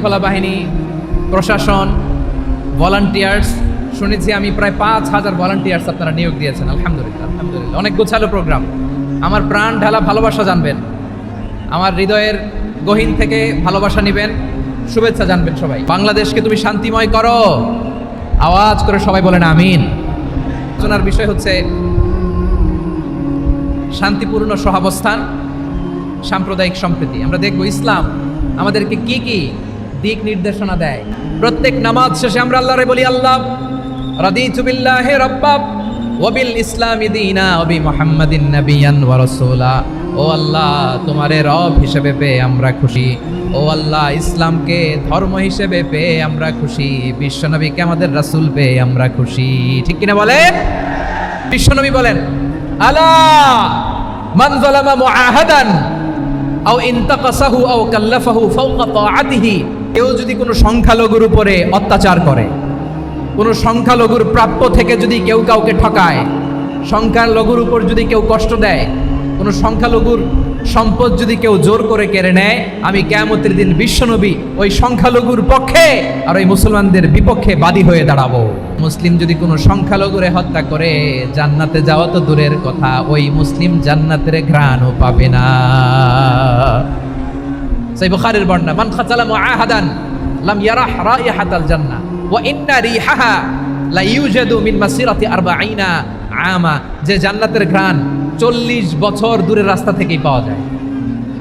শৃঙ্খলা বাহিনী, প্রশাসন ভলান্টিয়ার্স শুনেছি আমি প্রায় পাঁচ হাজার ভলান্টিয়ার্স আপনারা নিয়োগ দিয়েছেন, আলহামদুলিল্লাহ আলহামদুলিল্লাহ। অনেক গোছালো প্রোগ্রাম আমার প্রাণ ঢালা ভালোবাসা জানবেন। আমার হৃদয়ের গহীন থেকে ভালোবাসা নেবেন। শুভেচ্ছা জানবেন সবাই। বাংলাদেশকে তুমি শান্তিময় করো। আওয়াজ করে সবাই বলেন আমিন। আলোচনার বিষয় হচ্ছে শান্তিপূর্ণ সহাবস্থান, সাম্প্রদায়িক সম্প্রীতি। আমরা দেখব ইসলাম আমাদেরকে কি কি দিক নির্দেশনা দেয়। প্রত্যেক নামাজ শেষে আমরা আল্লাহরে বলি, আল্লাহ, রাদিতু বিল্লাহি রাব্বাব ওয়াবিল ইসলামি দীনা ওবি মুহাম্মাদিন নাবিয়ান ওয়া রাসূলা। ও আল্লাহ, তোমারে রব হিসেবে পেয়ে আমরা খুশি। ও আল্লাহ, ইসলামকে ধর্ম হিসেবে পেয়ে আমরা খুশি। বিশ্বনবীকে আমাদের রাসূল পেয়ে আমরা খুশি। ঠিক কিনা বলেন? বিশ্বনবী বলেন, আলা মান যালামা মুআহাদান, আও ইন্তাকাসাহু আও কাল্লাফাহু ফাওকা তাআতিহি। কেউ যদি কোনো সংখ্যালঘুর উপরে অত্যাচার করে, কোনো সংখ্যালঘুর প্রাপ্য থেকে যদি কেউ কাউকে ঠকায়, সংখ্যালঘুর উপর যদি কেউ কষ্ট দেয়, কোনো সংখ্যালঘুর সম্পদ যদি কেউ জোর করে কেড়ে নেয়, আমি কেয়ামতের দিন বিশ্বনবী ওই সংখ্যালঘুর পক্ষে আর ওই মুসলমানদের বিপক্ষে বাদী হয়ে দাঁড়াবো। মুসলিম যদি কোনো সংখ্যালঘুরে হত্যা করে, জান্নাতে যাওয়া তো দূরের কথা, ওই মুসলিম জান্নাতের ঘ্রাণও পাবে না। সেই বুখারীর বর্ণনা, মান খাতালা মুআহাদান লাম ইয়ারাহ রাইহাতাল জান্নাহ ওয়া ইন্না রিহাহা লা ইউজাদু মিন মাসিরাতি 40 আমা যে জান্নাতের ঘ্রাণ 40 বছর দূরের রাস্তা থেকেই পাওয়া যায়।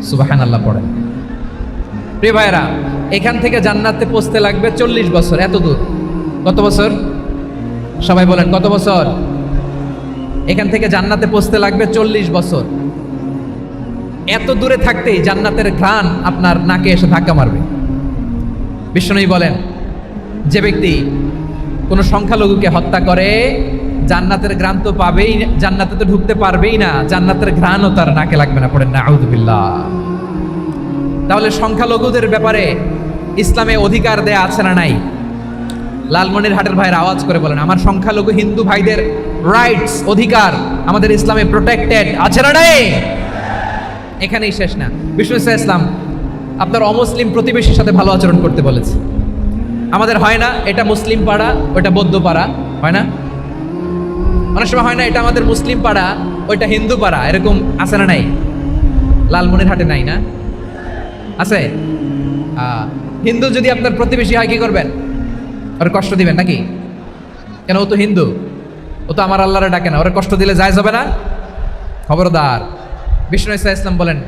সুবহানাল্লাহ পড়েন। প্রিয় ভাইরা এখান থেকে জান্নাতে পৌঁছতে লাগবে 40 বছর, এত দূর। কত বছর? সবাই বলেন, কত বছর? এখান থেকে জান্নাতে পৌঁছতে লাগবে 40 বছর। এত দূরে থাকতেই জান্নাতের ঘ্রাণ আপনার নাকে এসে ধাক্কা মারবে। বিষ্ণুই বলেন, যে ব্যক্তি কোনো সংখ্যালঘুকে হত্যা করে, জান্নাতের ঘ্রাণ তো পাবেই, জান্নাতে তো ঢুকতে পারবেই না, জান্নাতের ঘ্রাণও তার নাকে লাগবে না। পড়েন না আউদুবিল্লাহ তাহলে সংখ্যালঘুদের ব্যাপারে ইসলামে অধিকার দেয়া আছে না নাই? লালমনির হাটের ভাইয়ের আওয়াজ করে বলেন, আমার সংখ্যালঘু হিন্দু ভাইদের রাইটস অধিকার আমাদের ইসলামে প্রোটেক্টেড আছে না নাই? এখানেই শেষ না। বিষ্ণু ইসা ইসলাম, আপনার অমুসলিম প্রতিবেশীর সাথে ভালো আচরণ করতে বলেছে। আমাদের হয় না, এটা মুসলিম পাড়া, ওইটা বৌদ্ধ পাড়া, হয় না? অনেক সময় হয় না, এটা আমাদের মুসলিম পাড়া, ওইটা হিন্দু পাড়া, এরকম আছে না নাই? লালমনির হাটে নাই না? আছে? হিন্দু যদি আপনার প্রতিবেশী হয়, কি করবেন? ওর কষ্ট দিবেন নাকি? কেন, ও তো হিন্দু, ও তো আমার আল্লাহরে ডাকে না, ওরা কষ্ট দিলে যায় যাবে না? খবরদার। বিষ্ণু ইসা ইসলাম বলেন,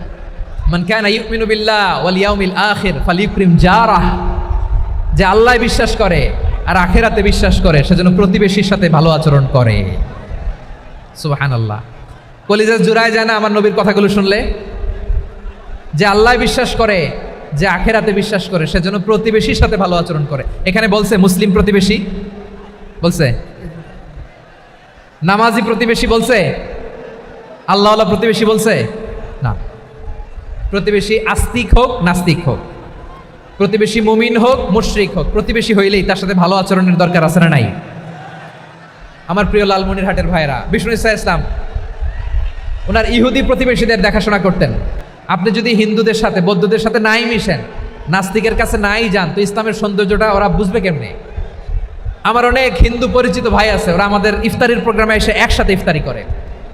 মান কানা ইউমিনু বিল্লাহ ওয়াল ইয়াউমিল আখির ফালিউকরিম জারাহ। যে আল্লাহ বিশ্বাস করে আর আখেরাতে বিশ্বাস করে, সেজন্য প্রতিবেশীর সাথে ভালো আচরণ করে। সুবহানাল্লাহ। কলিজা জুড়ায় যায় না আমার নবীর কথাগুলো শুনলে? যে আল্লাহ বিশ্বাস করে, যে আখেরাতে বিশ্বাস করে, সেজন্য প্রতিবেশীর সাথে ভালো আচরণ করে। এখানে বলছে মুসলিম প্রতিবেশী? বলছে? নামাজি প্রতিবেশী বলছে আল্লাহ প্রতিবেশী বলছে, না। প্রতিবেশী আস্তিক হোক, নাস্তিক হোক। প্রতিবেশী মুমিন হোক, মুশরিক হোক, প্রতিবেশী হইলেই তার সাথে ভালো আচরণের দরকার আছে না নাই? আমার প্রিয় লালমনির হাটের ভাইরা বিষ্ণু ইসা ইসলাম, ওনার ইহুদি প্রতিবেশীদের দেখাশোনা করতেন। আপনি যদি হিন্দুদের সাথে, বৌদ্ধদের সাথে নাই মিশেন, নাস্তিকের কাছে নাই যান, তো ইসলামের সৌন্দর্যটা ওরা বুঝবে কেমনি? আমার অনেক হিন্দু পরিচিত ভাই আছে, ওরা আমাদের ইফতারির প্রোগ্রামে এসে একসাথে ইফতারি করে।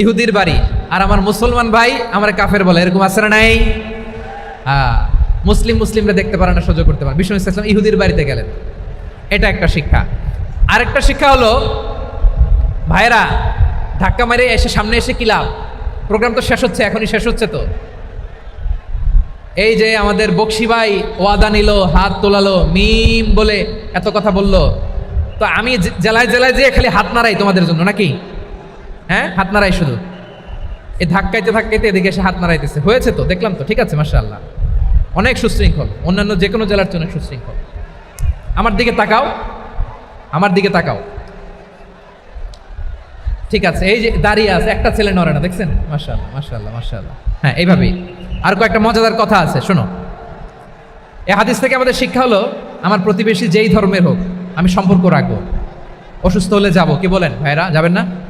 ইহুদির বাড়ি। আর আমার মুসলমান ভাই আমার কাফের বলে, এরকম আছে না নাই? হ্যাঁ মুসলিম মুসলিমরা দেখতে পারে না, সহ্য করতে পারে বিষ্ণু ইসলাম ইহুদির বাড়িতে গেলেন। এটা একটা শিক্ষা। আরেকটা শিক্ষা হলো ভাইরা ধাক্কা মেরে এসে সামনে এসে কি লাভ? প্রোগ্রাম তো শেষ হচ্ছে, এখনই শেষ হচ্ছে তো। এই যে আমাদের বক্সি ভাই ওয়াদা নিল, হাত তোলালো, মিম বলে এত কথা বলল। তো আমি জেলায় জেলায় যেয়ে খালি হাত নাড়াই তোমাদের জন্য, নাকি? হ্যাঁ? হাত নাড়াই শুধু। এই ধাক্কাইতে ধাক্কাইতে এদিকে এসে হাত নাড়াইতেছে। হয়েছে তো? দেখলাম তো। ঠিক আছে, মাশাআল্লাহ। অনেক সুশৃঙ্খল। অন্যান্য যে কোনো জেলার জন্য সুশৃঙ্খল। আমার দিকে তাকাও। আমার দিকে তাকাও। ঠিক আছে, এই যে দাঁড়িয়ে আছে, একটা ছেলে নড়ে না, দেখছেন? মাশাআল্লাহ মাশাআল্লাহ মাশাআল্লাহ। হ্যাঁ এইভাবেই। আর কয়েকটা মজাদার কথা আছে, শোনো। এ হাদিস থেকে আমাদের শিক্ষা হলো, আমার প্রতিবেশী যেই ধর্মের হোক, আমি সম্পর্ক রাখব। অসুস্থ হলে যাব। কি বলেন ভাইরা যাবেন না?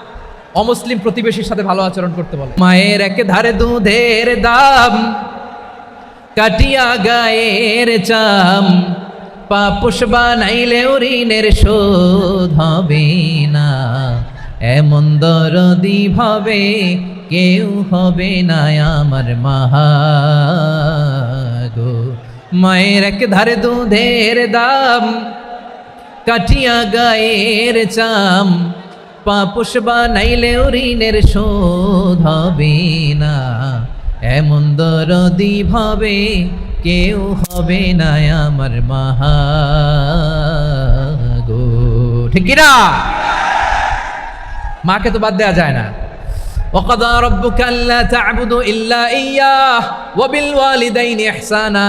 অমুসলিম প্রতিবেশীর সাথে ভালো আচরণ করতে বলে। মায়ের এক ধারে দুধের দাম, কাটিয়া গায়ের চাম পাপুষ বানাইলে ঋণের শোধ হবে না। এমন দরদি ভাবে কেউ হবে না আমার মাহাগো মায়ের এক ধারে দুধের দাম, কাটিয়া গায়ের চাম পাপুষ বানাইলে ঋণের শোধ হবে না এমন দরদি ভাবে কেউ হবে না আমার মাহাগো ঠিক কিনা মাকে তো বাদ দেওয়া যায় না وقضى ربك ألا تعبدوا إلا إياه وبالوالدين إحسانا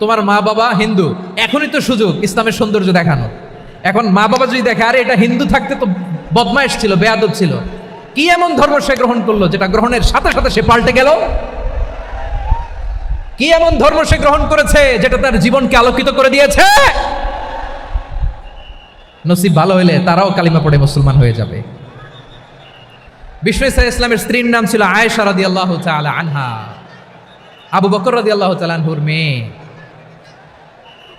তোমার মা বাবা হিন্দু। এখনই তো সুযোগ ইসলামের সৌন্দর্য দেখানো। এখন মা বাবা যদি দেখে, আরে এটা হিন্দু থাকতে তো বদমাইশ ছিল, বেয়াদব ছিল। কি এমন ধর্ম সে গ্রহণ করল যেটা গ্রহণের সাথে সাথে সে পাল্টে গেল? কি এমন ধর্ম সে গ্রহণ করেছে যেটা তার জীবনকে আলোকিত করে দিয়েছে? নসিব ভালো হইলে তারাও কালিমা পড়ে মুসলমান হয়ে যাবে। ইসা ইসলামের স্ত্রীর নাম ছিল আয়েশা রাদি আল্লাহ আনহা। আবু বকর রাদি আল্লাহ তালানহুর মেয়ে।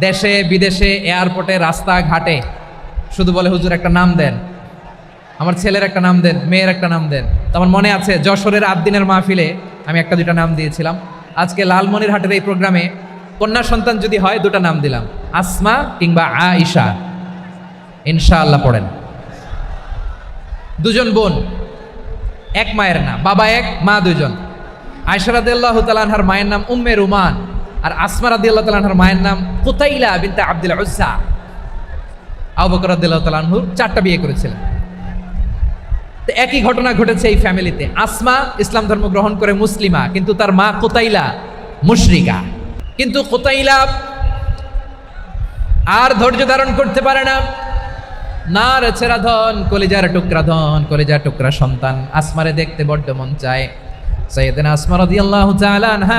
দেশে, বিদেশে, এয়ারপোর্টে, রাস্তাঘাটে। শুধু বলে, হুজুর, একটা নাম দেন। আমার ছেলের একটা নাম দেন, মেয়ের একটা নাম দেন। তো আমার মনে আছে, যশোরের আট দিনের মাহফিলে আমি একটা, দুটা নাম দিয়েছিলাম। আজকে লালমনির হাটের এই প্রোগ্রামে কন্যা সন্তান যদি হয়, দুটা নাম দিলাম। আসমা কিংবা আ আইসা ইনশাআল্লাহ পড়েন। দুজন বোন, এক মায়ের নাম, বাবা এক, মা দুজন। আয়সা রাদিয়াল্লাহু তাআলার মায়ের নাম উম্মে রুমান। আর আসমা রাদিয়াল্লাহু তাআলার মায়ের নাম কুতাইলা বিনতে আব্দুল উজ্জা। আবু বকর চারটা বিয়ে করেছিলেন। তো একই ঘটনা ঘটেছে এই ফ্যামিলিতে। আসমা ইসলাম ধর্ম গ্রহণ করে মুসলিমা, কিন্তু তার মা কোতাইলা মুশরিকা। কিন্তু কোতাইলা আর ধৈর্য ধারণ করতে পারে না। না রে ছেড়া ধন, কলিজার টুকরা ধন, কলিজার টুকরা সন্তান। আসমারে দেখতে বড্ড মন চায়। সৈয়দিন আসমা রাদিয়াল্লাহু তাআলা আনহা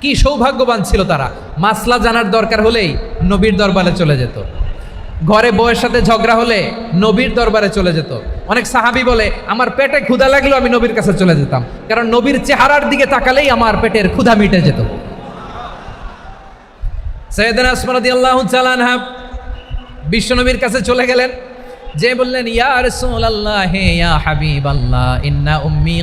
কি সৌভাগ্যবান ছিল তারা। মাসলা জানার দরকার হলেই নবীর দরবারে চলে যেত। ঘরে বউয়ের সাথে ঝগড়া হলে নবীর দরবারে চলে যেত। অনেক সাহাবি বলে, আমার পেটে ক্ষুধা লাগলেও আমি নবীর কাছে চলে যেতাম। কারণ নবীর চেহারার দিকে তাকালেই আমার পেটের ক্ষুধা মিটে যেত। সৈয়দিন আল্লাহ বিশ্বনবীর কাছে চলে গেলেন। যে বললেন, ইয়া রাসূলুল্লাহ, হে ইয়া হাবিবাল্লাহ, ইন্না উম্মি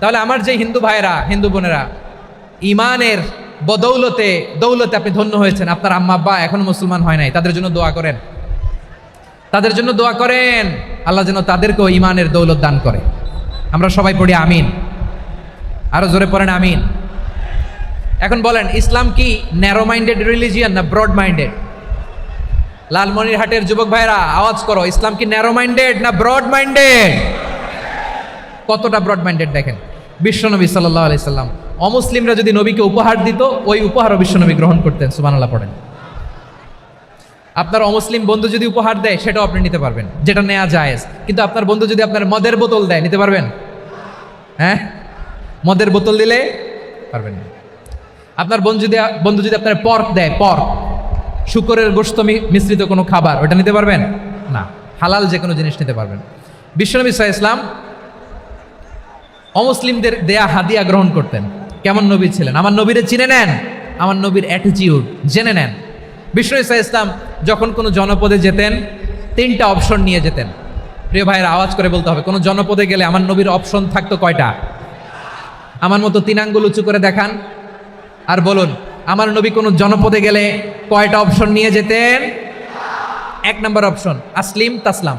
তাহলে আমার যে হিন্দু ভাইয়েরা, হিন্দু বোনেরা ইমানের বদৌলতে, দৌলতে আপনি ধন্য হয়েছেন। আপনার আম্মা, আব্বা এখনও মুসলমান হয় নাই। তাদের জন্য দোয়া করেন। তাদের জন্য দোয়া করেন। আল্লাহ যেন তাদেরকেও ইমানের দৌলত দান করে। আমরা সবাই পড়ি আমিন। আরও জোরে পড়েন আমিন। এখন বলেন, ইসলাম কি ন্যারো মাইন্ডেড রিলিজিয়ান না ব্রড মাইন্ডেড লালমনিরহাটের যুবক ভাইরা আওয়াজ করো, ইসলাম কি ন্যারো মাইন্ডেড না ব্রড মাইন্ডেড কতটা ব্রড মাইন্ডেড দেখেন? বিশ্বনবী সাল্লাহ আলি সাল্লাম। অমুসলিমরা যদি নবীকে উপহার দিত, ওই উপহারও বিশ্বনবী গ্রহণ করতেন সুবানাল্লাহ পড়েন। আপনার অমুসলিম বন্ধু যদি উপহার দেয়, সেটাও আপনি নিতে পারবেন। যেটা নেওয়া জায়েজ। কিন্তু আপনার বন্ধু যদি আপনার মদের বোতল দেয়, নিতে পারবেন? হ্যাঁ? মদের বোতল দিলে পারবেন আপনার বন্ধু যদি বন্ধু যদি আপনার পর্ক দেয় পর্ক শুকরের গোস্ত মিশ্রিত কোনো খাবার, ওটা নিতে পারবেন? না। হালাল যে কোনো জিনিস নিতে পারবেন। বিশ্বনবী সাহা ইসলাম অমুসলিমদের দেয়া হাদিয়া গ্রহণ করতেন। কেমন নবী ছিলেন? আমার নবীরে চিনে নেন, আমার নবীর অ্যাটিটিউড জেনে নেন। বিষ্ণু ইসা ইসলাম যখন কোনো জনপদে যেতেন, তিনটা অপশন নিয়ে যেতেন। প্রিয় ভাইয়ের আওয়াজ করে বলতে হবে, কোনো জনপদে গেলে আমার নবীর অপশন থাকতো কয়টা? আমার মতো তিন আঙ্গুল উঁচু করে দেখান আর বলুন, আমার নবী কোনো জনপদে গেলে কয়টা অপশন নিয়ে যেতেন? এক নম্বর অপশন আসলিম তাসলাম।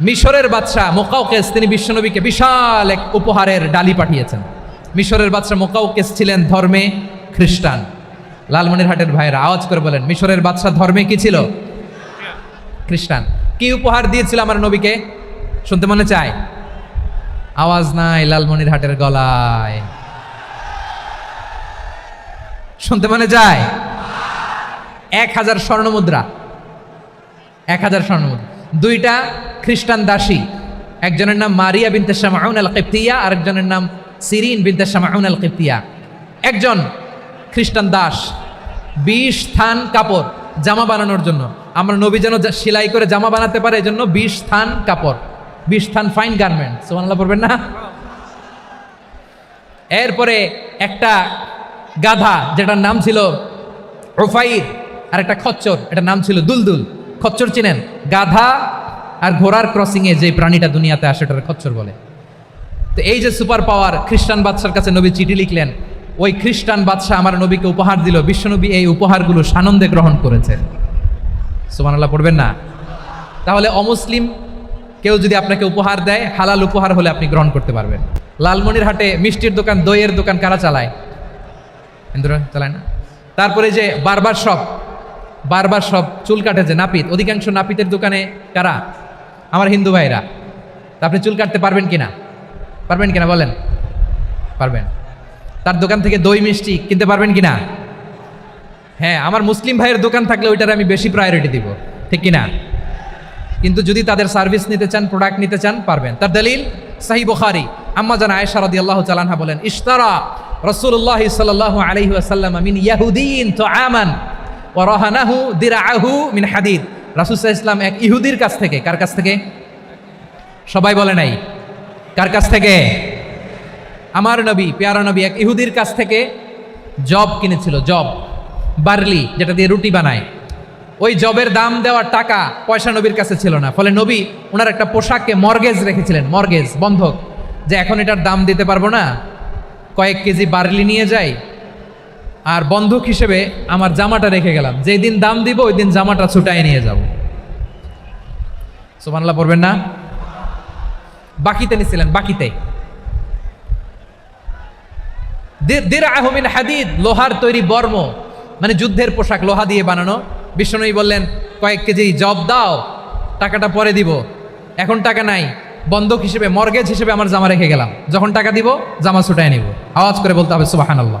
মিশরের বাদশাহ মোকাউকেস তিনি বিশ্বনবীকে বিশাল এক উপহারের ডালি পাঠিয়েছেন। মিশরের বাদশাহ মোকাউকেস ছিলেন ধর্মে খ্রিস্টান। লালমনিরহাটের ভাইয়েরা আওয়াজ করে বলেন, মিশরের বাদশাহ ধর্মে কি ছিল? খ্রিস্টান, কি উপহার দিয়েছিল আমার নবীকে? শুনতে মনে চায়? আওয়াজ নাই লালমনিরহাটের গলায়। শুনতে মনে যায় এক হাজার স্বর্ণ মুদ্রা এক হাজার স্বর্ণ মুদ্রা দুইটা খ্রিস্টান দাসী। একজনের নাম মারিয়া বিনতে শামাউন আল কিপ্তিয়া আরেকজনের নাম সিরিন বিনতে শামাউন আল কিপ্তিয়া একজন খ্রিস্টান দাস, বিশ থান কাপড় জামা বানানোর জন্য। আমরা নবী যেন সেলাই করে জামা বানাতে পারে, এজন্য বিশ থান কাপড়, বিশ থান ফাইন গার্মেন্ট সোমানাল্লাহ পড়বেন না? এরপরে একটা গাধা, যেটার নাম ছিল ওফাইর আর একটা খচ্চর, এটার নাম ছিল দুলদুল। খচ্চর চিনেন? গাধা আর ঘোড়ার ক্রসিংয়ে যে প্রাণীটা দুনিয়াতে আসে ওটার খচ্চর বলে। তো এই যে সুপার পাওয়ার খ্রিস্টান বাদশার কাছে নবী চিঠি লিখলেন, ওই খ্রিস্টান বাদশাহ আমার নবীকে উপহার দিল। বিশ্বনবী এই উপহারগুলো সানন্দে গ্রহণ করেছে। সুবহানাল্লাহ, পড়বেন না? তাহলে অমুসলিম কেউ যদি আপনাকে উপহার দেয়, হালাল উপহার হলে আপনি গ্রহণ করতে পারবেন। লালমনির হাটে মিষ্টির দোকান, দইয়ের দোকান কারা চালায়? চালায় না? তারপরে যে বারবার শপ বারবার সব চুল কাটে যে নাপিত, অধিকাংশ নাপিতের দোকানে কারা? আমার হিন্দু ভাইরা। তা আপনি চুল কাটতে পারবেন কিনা? পারবেন কিনা বলেন? পারবেন। তার দোকান থেকে দই মিষ্টি কিনতে পারবেন কিনা? হ্যাঁ আমার মুসলিম ভাইয়ের দোকান থাকলে ওইটার আমি বেশি প্রায়োরিটি দিব। ঠিক কিনা? কিন্তু যদি তাদের সার্ভিস নিতে চান প্রোডাক্ট নিতে চান, পারবেন। তার দলিল সাহি বুখারি আম্মা জান আয়েশা রাদিয়াল্লাহু চালানহা বলেন, ইশতারা রাসূলুল্লাহ সাল্লাল্লাহু আলাইহি ওয়াসাল্লাম মিন ইয়াহুদিন তুআমান। ওয়া রাহানাহু দিরআহু মিন হাদিদ। সাল্লাল্লাহু ইসলাম এক ইহুদির কাছ থেকে, কার কাছ থেকে? সবাই বলে নাই। কার কাছ থেকে? আমার নবী, পেয়ারা নবী এক ইহুদির কাছ থেকে জব কিনেছিল, জব। বার্লি, যেটা দিয়ে রুটি বানায়। ওই জবের দাম দেওয়ার টাকা পয়সা নবীর কাছে ছিল না। ফলে নবী ওনার একটা পোশাককে মর্গেজ রেখেছিলেন, মর্গেজ, বন্ধক। যে এখন এটার দাম দিতে পারব না। কয়েক কেজি বার্লি নিয়ে যাই আর বন্ধক হিসেবে আমার জামাটা রেখে গেলাম। যেই দিন দাম দিব, ওই দিন জামাটা ছুটাই নিয়ে যাব। সুবহানাল্লাহ, পড়বেন না? বাকিতে নিছিলেন, বাকিতে। হাদিদ, লোহার তৈরি বর্ম। মানে যুদ্ধের পোশাক, লোহা দিয়ে বানানো। বিষ্ণনবী বললেন, কয়েক কেজি জব দাও, টাকাটা পরে দিব। এখন টাকা নাই। বন্ধক হিসেবে, মর্গেজ হিসেবে আমার জামা রেখে গেলাম। যখন টাকা দিব, জামা ছুটাই নিব। আওয়াজ করে বলতে হবে সুবাহান আল্লাহ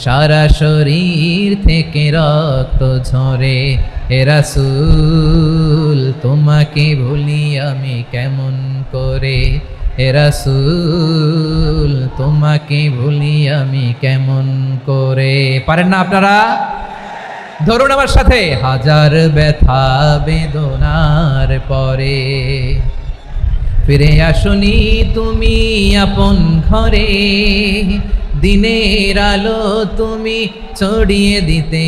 সারা শরীর থেকে রক্ত ঝরে। হে রাসূল, তোমাকে ভুলি আমি কেমন করে? হে রাসূল, তোমাকে ভুলি আমি কেমন করে? পারেন না আপনারা? ধরুন আমার সাথে, হাজার ব্যথা বেদনার পরে। ফিরে আসনি তুমি আপন ঘরে। দিনের আলো তুমি ছড়িয়ে দিতে।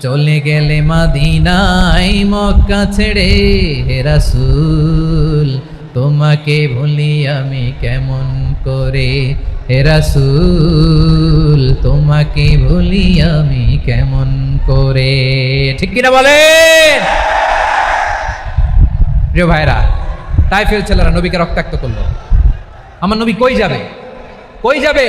চলে গেলে মাদিনাই মক্কা ছেড়ে হে রাসূল, তোমাকে ভুলি আমি কেমন করে? হে রাসূল, তোমাকে ভুলি আমি কেমন করে? ঠিক কিনা বলেন? প্রিয় ভাইরা তাইফের ছেলেরা নবীকে রক্তাক্ত করল। আমার নবী কই যাবে? কই যাবে?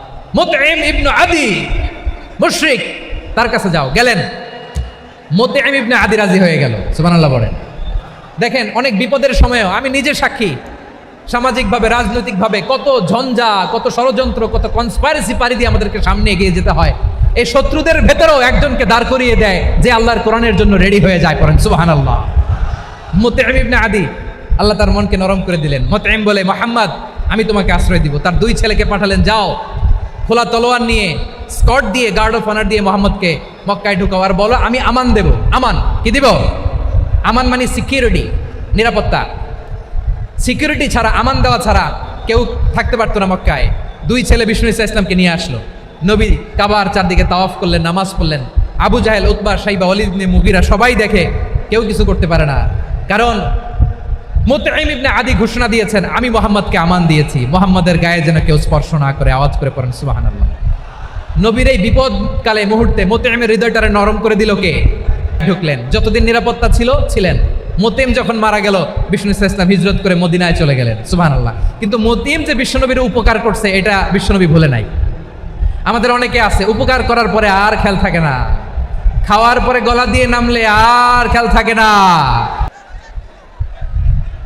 মুতাইম ইবনে আদি, মুশরিক, তার কাছে যাও, গেলেন। মুতাইম ইবনে আদি রাজি হয়ে গেল, সুবহানাল্লাহ বলেন। দেখেন, অনেক বিপদের সময়ও আমি নিজে সাক্ষী। সামাজিকভাবে, রাজনৈতিকভাবে কত ঝঞ্ঝা, কত ষড়যন্ত্র, কত কনস্পাইরেসি পারি দিয়ে আমাদেরকে সামনে এগিয়ে যেতে হয়। এই শত্রুদের ভেতরেও একজনকে দাঁড় করিয়ে দেয় যে আল্লাহর কোরআনের জন্য রেডি হয়ে যায় পড়েন সুবাহান আল্লাহ মোতেম ইবনে আদি, আল্লাহ তার মনকে নরম করে দিলেন। মোতেম বলে, মোহাম্মদ, আমি তোমাকে আশ্রয় দিব। তার দুই ছেলেকে পাঠালেন, যাও। খোলা তলোয়ার নিয়ে, স্কট দিয়ে গার্ড অফ অনার দিয়ে মোহাম্মদকে মক্কায় ঢুকাও। আর বলো, আমি আমান দেব। আমান, কি দিব? আমান মানে সিকিউরিটি নিরাপত্তা। সিকিউরিটি ছাড়া, আমান দেওয়া ছাড়া কেউ থাকতে পারতো না মক্কায়। দুই ছেলে বিষ্ণু ইসা ইসলামকে নিয়ে আসলো। নবী কাবার চারদিকে তাওয়াফ করলেন, নামাজ পড়লেন। আবু জাহেল, উতবা, সাইবা অলিদ মুগিরা সবাই দেখে কেউ কিছু করতে পারে না। কারণ মুতাইম ইবনে আদি ঘোষণা দিয়েছেন, আমি মোহাম্মদকে আমান দিয়েছি। মোহাম্মদের গায়ে যেন কেউ স্পর্শ না করে, আওয়াজ করে পড়েন, সুবহানাল্লাহ। নবীর এই বিপদকালে মুহূর্তে মোতেমের হৃদয়টারে নরম করে দিল কে? ঢুকলেন। যতদিন নিরাপত্তা ছিল, ছিলেন। মতিম যখন মারা গেল, বিষ্ণু ইসলাম হিজরত করে মদিনায় চলে গেলেন সুবহান আল্লাহ কিন্তু মতিম যে বিশ্বনবীর উপকার করছে, এটা বিশ্বনবী ভুলে নাই। আমাদের অনেকে আছে, উপকার করার পরে আর খেয়াল থাকে না। খাওয়ার পরে গলা দিয়ে নামলে আর খেয়াল থাকে না।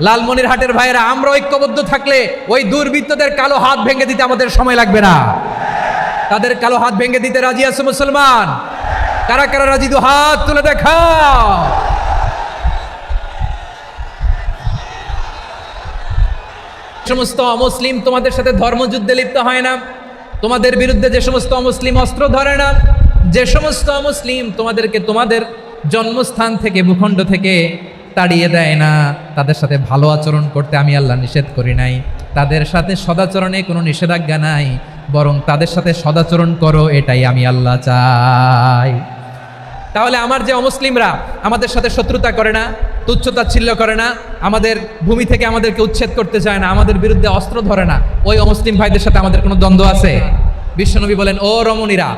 লালমনির হাটের ভাইয়েরা, আমরা ঐক্যবদ্ধ থাকলে ওই দুর্বৃত্তদের কালো হাত ভেঙে দিতে আমাদের সময় লাগবে না। তাদের কালো হাত ভেঙে দিতে রাজি আছে মুসলমান? কারা কারা রাজি? দু হাত তুলে দেখাও। সমস্ত অমুসলিম তোমাদের সাথে ধর্মযুদ্ধে লিপ্ত হয় না। তোমাদের বিরুদ্ধে যে সমস্ত অমুসলিম অস্ত্র ধরে না, যে সমস্ত অমুসলিম তোমাদেরকে তোমাদের জন্মস্থান থেকে, ভূখণ্ড থেকে তাড়িয়ে দেয় না। তাদের সাথে ভালো আচরণ করতে আমি আল্লাহ নিষেধ করি নাই। তাদের সাথে সদাচরণে কোনো নিষেধাজ্ঞা নাই। বরং তাদের সাথে সদাচরণ করো, এটাই আমি আল্লাহ চাই। তাহলে আমার যে অমুসলিমরা আমাদের সাথে শত্রুতা করে না, তুচ্ছতা তুচ্ছতাচ্ছিল্য করে না, আমাদের ভূমি থেকে আমাদেরকে উচ্ছেদ করতে চায় না, আমাদের বিরুদ্ধে অস্ত্র ধরে না, ওই অমুসলিম ভাইদের সাথে আমাদের কোনো দ্বন্দ্ব আছে? বিশ্বনবী বলেন, ও রমণীরা,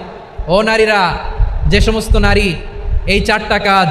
ও নারীরা, যে সমস্ত নারী, এই চারটা কাজ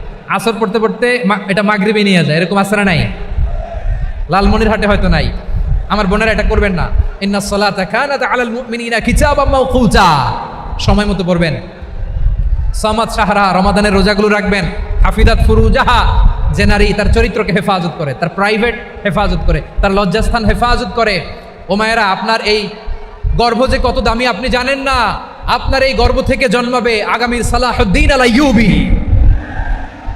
আসর পড়তে পড়তে এটা মাগরিবে নিয়ে যায়, এরকম আসরে নাই। লালমনির হাটে হয়তো নাই। আমার বোনেরা এটা করবেন না। ইন্না সলাতা কানাত আলাল মুমিনিনা কিতাবাম মাওকুতা। সময় মতো পড়বেন। সামাদ সাহারা রমাদানের রোজাগুলো রাখবেন। হাফিদাত ফুরুজাহা, যে নারী তার চরিত্রকে হেফাজত করে, তার প্রাইভেট হেফাজত করে, তার লজ্জাস্থান হেফাজত করে। ও মায়েরা, আপনার এই গর্ভ যে কত দামি, আপনি জানেন না? আপনার এই গর্ভ থেকে জন্মাবে আগামীর সালাহুদ্দিন আলা UV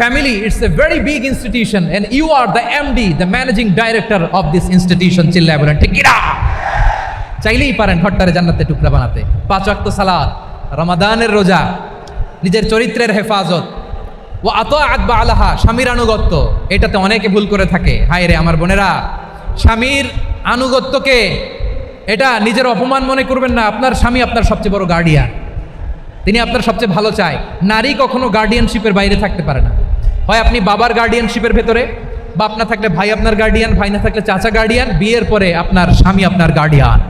Family it's a very big institution and you are the the managing director of this institution চিল্লায় বলেন ঠিক কিনা? চাইলেই পারেন, ঘরটারে জান্নাতের টুকরা বানাতে। পাঁচ ওয়াক্ত সালাদ রমাদানের রোজা, নিজের চরিত্রের হেফাজত। ও আত আকবা আলাহা স্বামীর আনুগত্য, এটাতে অনেকে ভুল করে থাকে। হায় রে আমার বোনেরা, স্বামীর আনুগত্যকে, এটা নিজের অপমান মনে করবেন না, আপনার স্বামী আপনার সবচেয়ে বড় গার্ডিয়ান তিনি আপনার সবচেয়ে ভালো চায়। নারী কখনো গার্ডিয়ানশিপের বাইরে থাকতে পারে না। হয় আপনি বাবার গার্ডিয়ানশিপের ভেতরে? বা না থাকলে ভাই আপনার গার্ডিয়ান ভাই না থাকলে চাচা গার্ডিয়ান বিয়ের পরে আপনার স্বামী আপনার গার্ডিয়ান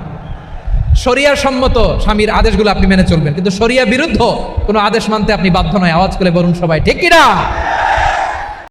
শরিয়ার সম্মত স্বামীর আদেশগুলো আপনি মেনে চলবেন, কিন্তু শরিয়া বিরুদ্ধ কোনো আদেশ মানতে আপনি বাধ্য নয়। আওয়াজ করে বলুন সবাই, ঠিক কিনা?